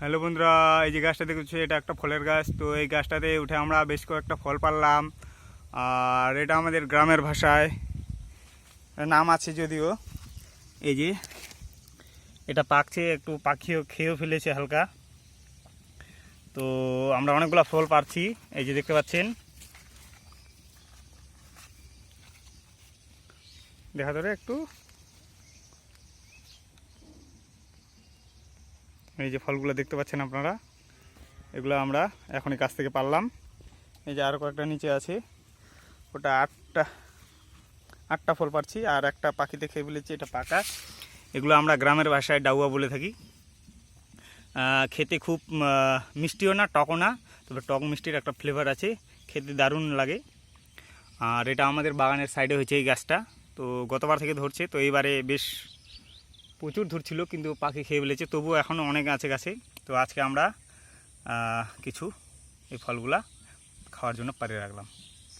Hello বন্ধুরা, এই যে গাছটা দেখছি, এটা একটা ফলের গাছ। তো এই গাছটাতে উঠে আমরা বেশ কয়েকটা ফল পারলাম। আর এটা আমাদের গ্রামের ভাষায় নাম আছে যদিও। এই যে, এটা পাকছে, একটু পাখিও খেয়েও ফেলেছে হালকা। তো আমরা অনেকগুলো ফল পারছি, এই যে দেখতে পাচ্ছেন। দেখা ধরে একটু। এই যে ফলগুলো দেখতে পাচ্ছেন আপনারা, এগুলো আমরা এখনই কাছ থেকে পারলাম। এই যে আরও কয়েকটা নিচে আছে, ওটা আটটা আটটা ফল পাচ্ছি আর একটা পাখিতে খেয়ে ফেলেছি এটা পাকা। এগুলো আমরা গ্রামের ভাষায় ডাউয়া বলে থাকি। খেতে খুব মিষ্টিও না, টকও না, তবে টক মিষ্টির একটা ফ্লেভার আছে, খেতে দারুণ লাগে। আর এটা আমাদের বাগানের সাইডে হয়েছে এই গাছটা, তো গতবার থেকে ধরছে, তো এইবারে বেশ প্রচুর ধরছিল কিন্তু পাখি খেয়ে ফেলেছে। তবুও এখনও অনেক আছে গাছে। তো আজকে আমরা কিছু এই ফলগুলা খাওয়ার জন্য পারে রাখলাম।